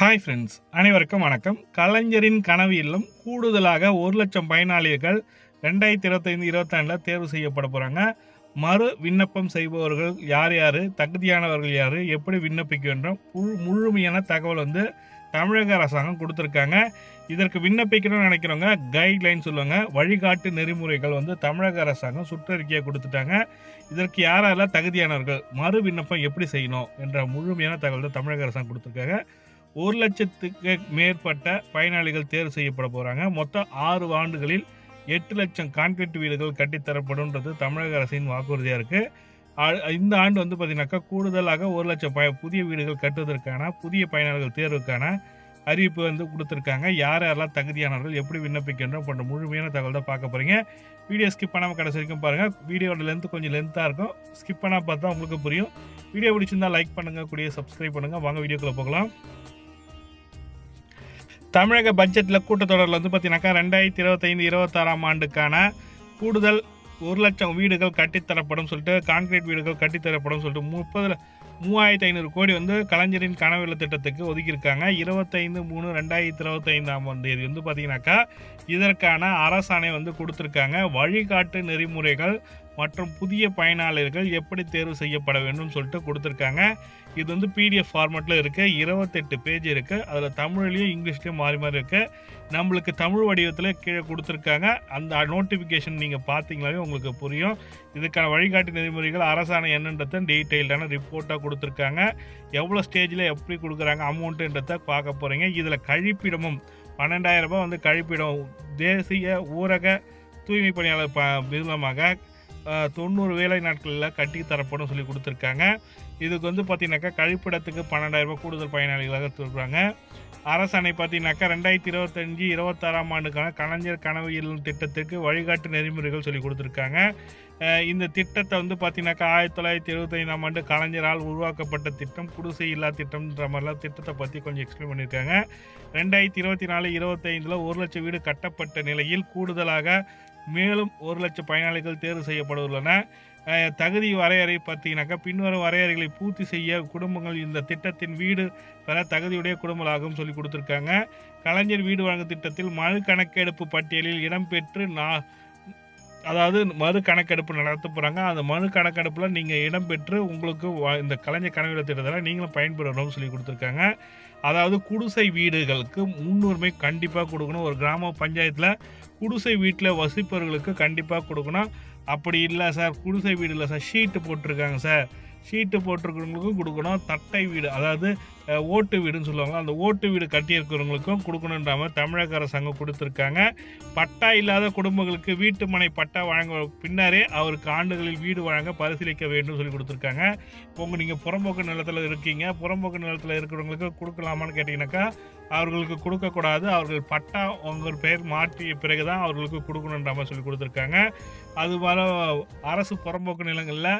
Hi friends அனைவருக்கும் வணக்கம். கலைஞரின் கனவு இல்லம் கூடுதலாக ஒரு லட்சம் பயனாளிகள் ரெண்டாயிரத்தி இருபத்தைந்து இருபத்தாண்டில் தேர்வு செய்யப்பட போகிறாங்க மறு விண்ணப்பம் செய்பவர்கள் யார் யார் தகுதியானவர்கள் யார் எப்படி விண்ணப்பிக்க வேண்டும் முழு முழுமையான தகவல் வந்து தமிழக அரசாங்கம் கொடுத்துருக்காங்க. இதற்கு விண்ணப்பிக்கணும்னு நினைக்கிறவங்க கைட்லைன் சொல்லுவாங்க வழிகாட்டு நெறிமுறைகள் வந்து தமிழக அரசாங்கம் சுற்றறிக்கையை கொடுத்துட்டாங்க. இதற்கு யாரெல்லாம் தகுதியானவர்கள் மறு விண்ணப்பம் எப்படி செய்யணும் என்ற முழுமையான தகவல் தான் தமிழக அரசாங்கம் கொடுத்துருக்காங்க. ஒரு லட்சத்துக்கு மேற்பட்ட பயனாளிகள் தேர்வு செய்யப்பட போகிறாங்க மொத்தம் ஆறு ஆண்டுகளில் எட்டு லட்சம் கான்கிரீட் வீடுகள் கட்டித்தரப்படும்ன்றது தமிழக அரசின் வாக்குறுதியாக இருக்குது இந்த ஆண்டு வந்து பார்த்தீங்கன்னாக்கா கூடுதலாக ஒரு லட்சம் பய புதிய வீடுகள் கட்டுவதற்கான புதிய பயனாளிகள் தேர்வுக்கான அறிவிப்பு வந்து கொடுத்துருக்காங்க. யார் யாரெல்லாம் தகுதியானவர்கள் எப்படி விண்ணப்பிக்கின்றோம் போன்ற முழுமையான தகவல் தான் பார்க்க போகிறீங்க வீடியோ ஸ்கிப் பண்ணாமல் கடைசி வரைக்கும் பாருங்கள் வீடியோட லென்த் கொஞ்சம் லென்த்தாக இருக்கும். ஸ்கிப் பண்ணால் பார்த்தா உங்களுக்கு புரியும். வீடியோ பிடிச்சிருந்தால் லைக் பண்ணுங்கள் கூடிய சப்ஸ்கிரைப் பண்ணுங்கள் வாங்க வீடியோக்குள்ளே போகலாம். தமிழக பட்ஜெட்டில் கூட்டத்தொடரில் வந்து பார்த்தீங்கன்னாக்கா ரெண்டாயிரத்தி இருபத்தைந்து இருபத்தாறாம் ஆண்டுக்கான கூடுதல் ஒரு லட்சம் வீடுகள் கட்டித்தரப்படும் சொல்லிட்டு கான்கிரீட் வீடுகள் கட்டித்தரப்படும் சொல்லிட்டு முப்பது மூவாயிரத்தி ஐநூறு கோடி வந்து கலைஞரின் கனவில் திட்டத்துக்கு ஒதுக்கியிருக்காங்க. இருபத்தைந்து மூணு ரெண்டாயிரத்தி இருபத்தைந்தாம் தேதி வந்து பார்த்தீங்கன்னாக்கா இதற்கான அரசாணை வந்து கொடுத்துருக்காங்க. வழிகாட்டு நெறிமுறைகள் மற்றும் புதிய பயனாளர்கள் எப்படி தேர்வு செய்யப்பட வேண்டும் சொல்லிட்டு கொடுத்துருக்காங்க. இது வந்து பிடிஎஃப் ஃபார்மேட்டில் இருக்குது இருபத்தெட்டு பேஜ் இருக்குது அதில் தமிழ்லேயும் இங்கிலீஷ்லேயும் மாறி மாறி இருக்குது நம்மளுக்கு தமிழ் வடிவத்தில் கீழே கொடுத்துருக்காங்க. அந்த நோட்டிஃபிகேஷன் நீங்கள் பார்த்தீங்களாவே உங்களுக்கு புரியும். இதுக்கான வழிகாட்டு நெறிமுறைகள் அரசாணை என்னன்றதை டீட்டெயில்டான ரிப்போர்ட்டாக கொடுத்துருக்காங்க. எவ்வளோ ஸ்டேஜில் எப்படி கொடுக்குறாங்க அமௌண்ட்டுன்றதை பார்க்க போகிறீங்க இதில் கழிப்பிடமும் பன்னெண்டாயிரம் ரூபாய் வந்து கழிப்பிடம். தேசிய ஊரக தூய்மை பணியாளர் ப மூலமாக தொண்ணூறு வேலை நாட்களில் கட்டி தரப்படும் சொல்லி கொடுத்துருக்காங்க. இதுக்கு வந்து பார்த்தீங்கன்னாக்கா கழிப்பிடத்துக்கு பன்னெண்டாயிரம் ரூபாய் கூடுதல் பயனாளிகளாக சொல்கிறாங்க அரசாணை பார்த்தீங்கன்னாக்கா ரெண்டாயிரத்தி இருபத்தஞ்சி இருபத்தாறாம் ஆண்டுக்கான கலைஞர் கனவு இல்லம் திட்டத்திற்கு வழிகாட்டு நெறிமுறைகள் சொல்லி கொடுத்துருக்காங்க. இந்த திட்டத்தை வந்து பார்த்தீங்கன்னாக்கா ஆயிரத்தி தொள்ளாயிரத்தி எழுபத்தைந்தாம் ஆண்டு கலைஞரால் உருவாக்கப்பட்ட திட்டம் குடிசை இல்லா திட்டம்ன்ற மாதிரிலாம் திட்டத்தை பற்றி கொஞ்சம் எக்ஸ்பிளைன் பண்ணியிருக்காங்க. ரெண்டாயிரத்தி இருபத்தி நாலு இருபத்தைந்தில் ஒரு லட்சம் வீடு கட்டப்பட்ட நிலையில் கூடுதலாக மேலும் ஒரு லட்சம் பயனாளிகள் தேர்வு செய்யப்பட உள்ளன தகுதி வரையறை பார்த்தீங்கன்னாக்கா பின்வரும் வரையறைகளை பூர்த்தி செய்ய குடும்பங்கள் இந்த திட்டத்தின் வீடு பெற தகுதியுடைய குடும்பங்களாகவும் சொல்லி கொடுத்துருக்காங்க. கலைஞர் வீடு வழங்கும் திட்டத்தில் மறு கணக்கெடுப்பு பட்டியலில் இடம்பெற்று நான் அதாவது மறு கணக்கெடுப்பு நடத்த போகிறாங்க அந்த மறு கணக்கெடுப்பில் நீங்கள் இடம்பெற்று உங்களுக்கு இந்த கலைஞர் கனவு திட்டத்தில் நீங்களும் பயன்பெறணும்னு சொல்லி கொடுத்துருக்காங்க. அதாவது குடிசை வீடுகளுக்கு முன்னுரிமை கண்டிப்பாக கொடுக்கணும். ஒரு கிராம பஞ்சாயத்தில் குடிசை வீட்டில் வசிப்பவர்களுக்கு கண்டிப்பாக கொடுக்கணும். அப்படி இல்லை சார் குடிசை வீடு இல்லை சார் ஷீட்டு போட்டிருக்காங்க சார். ஷீட்டு போட்டிருக்கிறவங்களுக்கும் கொடுக்கணும் தட்டை வீடு அதாவது ஓட்டு வீடுன்னு சொல்லுவாங்க அந்த ஓட்டு வீடு கட்டியிருக்கிறவங்களுக்கும் கொடுக்கணுன்ற மாதிரி தமிழக அரசாங்கம் கொடுத்துருக்காங்க. பட்டா இல்லாத குடும்பங்களுக்கு வீட்டு மனை பட்டா வழங்க பின்னரே அவருக்கு ஆண்டுகளில் வீடு வழங்க பரிசீலிக்க வேண்டும் சொல்லி கொடுத்துருக்காங்க. உங்கள் நீங்கள் புறம்போக்கு நிலத்தில் இருக்கீங்க புறம்போக்கு நிலத்தில் இருக்கிறவங்களுக்கு கொடுக்கலாமான்னு கேட்டிங்கனாக்கா அவர்களுக்கு கொடுக்கக்கூடாது. அவர்கள் பட்டா உங்கள் பெயர் மாற்றிய பிறகு தான் அவர்களுக்கு கொடுக்கணுன்ற மாதிரி சொல்லி கொடுத்துருக்காங்க. அது வர அரசு புறம்போக்கு நிலங்களில்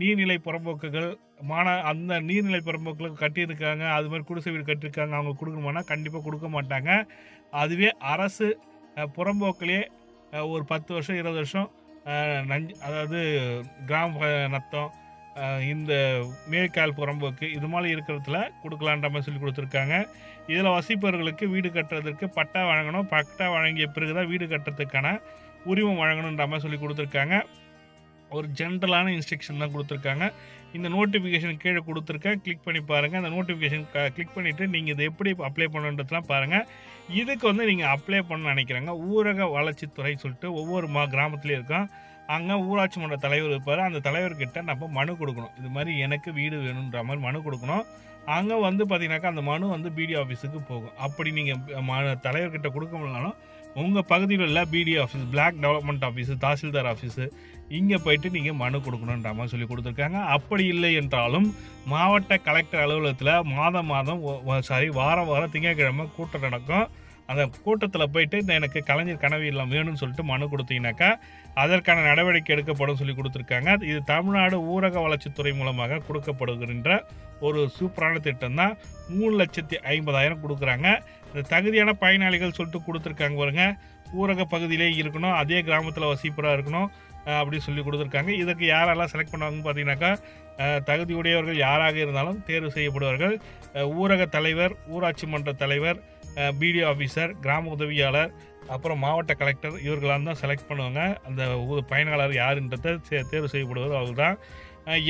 நீர்நிலை புறம்போக்குகள் மானா அந்த நீர்நிலை புறம்போக்குகளுக்கு கட்டியிருக்காங்க அது மாதிரி குடிசை வீடு கட்டியிருக்காங்க அவங்க கொடுக்கணுமானா கண்டிப்பாக கொடுக்க மாட்டாங்க. அதுவே அரசு புறம்போக்கிலே ஒரு பத்து வருஷம் இருபது வருஷம் நஞ்சு அதாவது கிராம நத்தம் இந்த மேற்கால் புறம்போக்கு இது மாதிரி இருக்கிறதுல கொடுக்கலான்ற மாதிரி சொல்லி கொடுத்துருக்காங்க. இதில் வசிப்பவர்களுக்கு வீடு கட்டுறதுக்கு பட்டா வழங்கணும். பட்டா வழங்கிய பிறகு தான் வீடு கட்டுறதுக்கான உரிமம் வழங்கணுன்ற மாதிரி சொல்லி கொடுத்துருக்காங்க. ஒரு ஜென்ரலான இன்ஸ்ட்ரக்ஷன் தான் கொடுத்துருக்காங்க. இந்த நோட்டிஃபிகேஷன் கீழே கொடுத்துருக்கேன் கிளிக் பண்ணி பாருங்கள் அந்த நோட்டிஃபிகேஷன் கிளிக் பண்ணிவிட்டு நீங்கள் இதை எப்படி அப்ளை பண்ணுன்றதுலாம் பாருங்கள் இதுக்கு வந்து நீங்கள் அப்ளை பண்ண நினைக்கிறாங்க. ஊரக வளர்ச்சித்துறை சொல்லிட்டு ஒவ்வொரு மா கிராமத்துலேயும் இருக்கும் அங்கே ஊராட்சி மன்ற தலைவர் இருப்பார். அந்த தலைவர்கிட்ட நம்ம மனு கொடுக்கணும். இது மாதிரி எனக்கு வீடு வேணுன்ற மாதிரி மனு கொடுக்கணும். அங்கே வந்து பார்த்தீங்கன்னாக்கா அந்த மனு வந்து பிடி ஆஃபீஸுக்கு போகும். அப்படி நீங்கள் தலைவர்கிட்ட கொடுக்க முடியலனாலும் உங்கள் பகுதியில் உள்ள B D office block development office tahsildar office இங்கே போயிட்டு நீங்கள் மனு கொடுக்கணுன்ற மாதிரி சொல்லி கொடுத்துருக்காங்க. அப்படி இல்லை என்றாலும் மாவட்ட கலெக்டர் அலுவலகத்தில் மாதம் மாதம் சாரி வாரம் வாரம் திங்கட்கிழமை கூட்டம் நடக்கும். அந்த கூட்டத்தில் போயிட்டு இந்த எனக்கு கலைஞர் கனவு இல்லம் வேணும்னு சொல்லிட்டு மனு கொடுத்தீங்கன்னாக்கா அதற்கான நடவடிக்கை எடுக்கப்படும் சொல்லி கொடுத்துருக்காங்க. இது தமிழ்நாடு ஊரக வளர்ச்சித்துறை மூலமாக கொடுக்கப்படுகின்ற ஒரு சூப்பரான திட்டம் தான். மூணு லட்சத்தி ஐம்பதாயிரம் கொடுக்குறாங்க. இந்த தகுதியான பயனாளிகள் சொல்லிட்டு கொடுத்துருக்காங்க பாருங்கள் ஊரக பகுதியிலே இருக்கணும் அதே கிராமத்தில் வசிப்பராக இருக்கணும் அப்படின்னு சொல்லி கொடுத்துருக்காங்க. இதற்கு யாரெல்லாம் செலக்ட் பண்ணுவாங்கன்னு பார்த்தீங்கன்னாக்கா தகுதியுடையவர்கள் யாராக இருந்தாலும் தேர்வு செய்யப்படுவார்கள். ஊரக தலைவர் ஊராட்சி மன்ற தலைவர் பிடிஓ ஆஃபீஸர் கிராம உதவியாளர் அப்புறம் மாவட்ட கலெக்டர் இவர்களால் தான் செலக்ட் பண்ணுவாங்க. அந்த பயனாளர் யாருன்றதை தே- தேர்வு செய்யப்படுவது அவர் தான்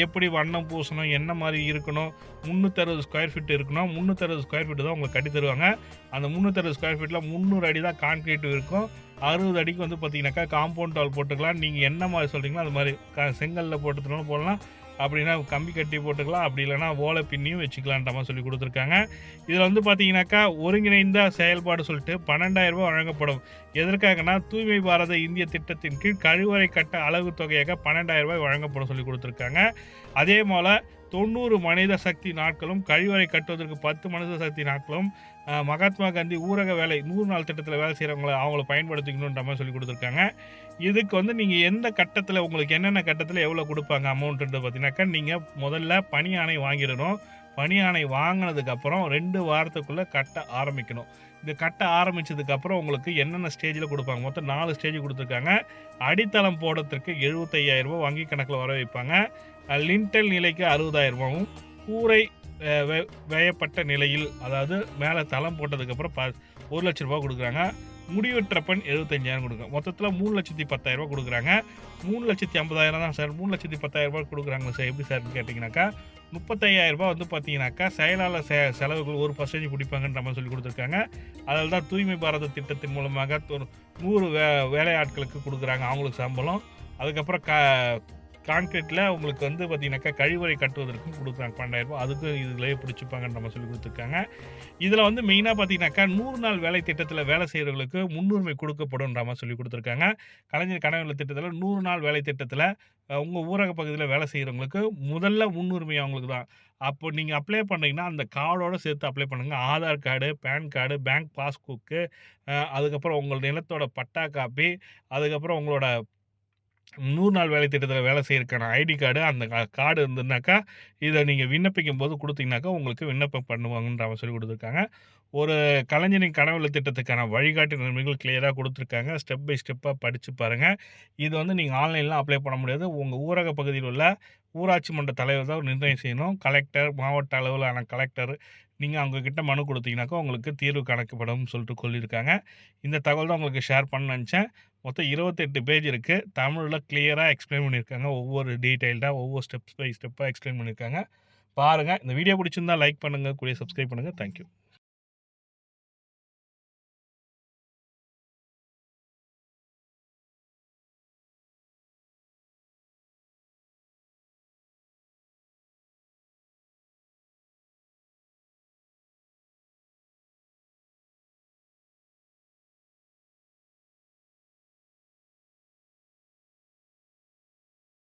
எப்படி வண்ணம் பூசணும் என்ன மாதிரி இருக்கணும் முந்நூற்றறுபது ஸ்கொயர் ஃபீட் இருக்கணும் முந்நூற்றறுபது ஸ்கொயர் ஃபீட் தான் உங்களுக்கு கட்டி தருவாங்க. அந்த முந்நூற்றறுபது ஸ்கொயர் ஃபீட்டில் முந்நூறு அடி தான் கான்க்ரீட் இருக்கும். அறுபது அடிக்கு வந்து பார்த்தீங்கன்னாக்கா காம்பவுண்ட் வால் போட்டுக்கலாம். நீங்கள் என்ன மாதிரி சொல்கிறீங்களோ அது மாதிரி க போட்டுக்கணும் போட்டுனாலும் போடலாம். அப்படின்னா கம்பி கட்டி போட்டுக்கலாம். அப்படி இல்லைன்னா ஓலை பின்னியும் வச்சுக்கலான்ற மாதிரி சொல்லி கொடுத்துருக்காங்க. இதில் வந்து பார்த்தீங்கன்னாக்கா ஒருங்கிணைந்த செயல்பாடு சொல்லிட்டு பன்னெண்டாயிரம் ரூபாய் வழங்கப்படும். எதற்காகனா தூய்மை பாரத இந்திய திட்டத்தின் கீழ் கழிவறை கட்ட அளவு தொகையாக பன்னெண்டாயிரம் ரூபாய் வழங்கப்படும் சொல்லி கொடுத்துருக்காங்க. அதே போல் தொண்ணூறு மனித சக்தி நாட்களும் கழிவறை கட்டுவதற்கு பத்து மனித சக்தி நாட்களும் மகாத்மா காந்தி ஊரக வேலை நூறு நாள் திட்டத்தில் வேலை செய்கிறவங்கள அவங்கள பயன்படுத்திக்கணுன்ற மாதிரி சொல்லி கொடுத்துருக்காங்க. இதுக்கு வந்து நீங்கள் எந்த கட்டத்தில் உங்களுக்கு என்னென்ன கட்டத்தில் எவ்வளோ கொடுப்பாங்க அமௌண்ட்டுன்றது பார்த்தீங்கன்னாக்கா நீங்கள் முதல்ல பணி ஆணை வாங்கிடணும். பணி ஆணை வாங்கினதுக்கப்புறம் ரெண்டு வாரத்துக்குள்ளே கட்ட ஆரம்பிக்கணும். இது கட்ட ஆரம்பிச்சதுக்கப்புறம் உங்களுக்கு என்னென்ன ஸ்டேஜில் கொடுப்பாங்க? மொத்தம் நாலு ஸ்டேஜ் கொடுத்துருக்காங்க. அடித்தளம் போடுறதுக்கு 75000 ரூபாய் வங்கி கணக்கில் வர வைப்பாங்க. லிண்டல் நிலைக்கு அறுபதாயிரம் ரூபாவும் கூரை வே- வேயப்பட்ட நிலையில் அதாவது மேலே தளம் போட்டதுக்கப்புறம் ப ஒரு லட்ச ரூபா கொடுக்குறாங்க. முடிவெற்ற பெண் எழுபத்தஞ்சாயிரம் கொடுக்குறாங்க. மொத்தத்தில் மூணு லட்சத்தி பத்தாயிரம் கொடுக்குறாங்க. மூணு லட்சத்தி ஐம்பதாயிரம் தான் சார் மூணு லட்சத்தி பத்தாயிரம் ரூபா கொடுக்குறாங்க சார் எப்படி சார்னு கேட்டிங்கனாக்கா முப்பத்தையாயிரம் வந்து பார்த்தீங்கன்னாக்கா செயலாளர் செ செலவுகள் ஒரு பர்சன்டேஜ் பிடிப்பாங்கன்ற மாதிரி சொல்லி கொடுத்துருக்காங்க. அதில் தான் தூய்மை பாரத திட்டத்தின் மூலமாக தொ- நூறு வே வேலையாட்களுக்கு கொடுக்குறாங்க அவங்களுக்கு சம்பளம். அதுக்கப்புறம் க கான்கிரீட்டில் உங்களுக்கு வந்து பார்த்தீங்கன்னாக்கா கழிவறை கட்டுவதற்கும் கொடுக்குறாங்க. பன்னெண்டாயிரம் ரூபாய். அதுக்கும் இதுலேயே பிடிச்சிப்பாங்கன்ற நம்ம சொல்லி கொடுத்துருக்காங்க. இதில் வந்து மெயினாக பார்த்தீங்கன்னாக்கா நூறு நாள் வேலை திட்டத்தில் வேலை செய்கிறவங்களுக்கு முன்னுரிமை கொடுக்கப்படும்ன்ற மாதிரி சொல்லி கொடுத்துருக்காங்க. கலைஞர் கனவு திட்டத்தில் நூறு நாள் வேலை திட்டத்தில் உங்கள் ஊரக பகுதியில் வேலை செய்கிறவங்களுக்கு முதல்ல முன்னுரிமை அவங்களுக்கு தான். அப்போ நீங்கள் அப்ளை பண்ணிங்கன்னா அந்த கார்டோட சேர்த்து அப்ளை பண்ணுங்கள் Aadhaar card PAN card bank passbook அதுக்கப்புறம் உங்கள் நிலத்தோட பட்டா காப்பி அதுக்கப்புறம் உங்களோட நூறு நாள் வேலை திட்டத்தில் வேலை செய்யறதுக்கான ஐடி கார்டு அந்த கார்டு இருந்ததுனாக்கா இதை நீங்கள் விண்ணப்பிக்கும் போது கொடுத்தீங்கனாக்கா உங்களுக்கு விண்ணப்பம் பண்ணுவாங்கன்ற அவன் சொல்லி கொடுத்துருக்காங்க. ஒரு கலைஞரின் கனவுல திட்டத்துக்கான வழிகாட்டு நிலைமைகள் கிளியராக கொடுத்துருக்காங்க. ஸ்டெப் பை ஸ்டெப்பாக படித்து பாருங்கள் இது வந்து நீங்கள் ஆன்லைனில் அப்ளை பண்ண முடியாது. உங்கள் ஊரக பகுதியில் உள்ள ஊராட்சி மன்ற தலைவர் தான் நிர்ணயம் செய்யணும். கலெக்டர் மாவட்ட அளவிலான கலெக்டர் நீங்கள் அவங்கக்கிட்ட மனு கொடுத்தீங்கன்னாக்கா உங்களுக்கு தீர்வு கணக்கப்படும் சொல்லிட்டு சொல்லியிருக்காங்க. இந்த தகவல் தான் உங்களுக்கு ஷேர் பண்ண நினச்சேன். மொத்தம் இருபத்தெட்டு பேஜ் இருக்குது தமிழில் கிளியராக எக்ஸ்பிளைன் பண்ணியிருக்காங்க. ஒவ்வொரு டீட்டெயில்டாக ஒவ்வொரு ஸ்டெப்ஸ் பை ஸ்டெப்பாக எக்ஸ்பிளைன் பண்ணியிருக்காங்க. பாருங்கள் இந்த வீடியோ பிடிச்சிருந்தா லைக் பண்ணுங்கள் கூடிய சப்ஸ்கிரைப் பண்ணுங்கள் தேங்க்யூ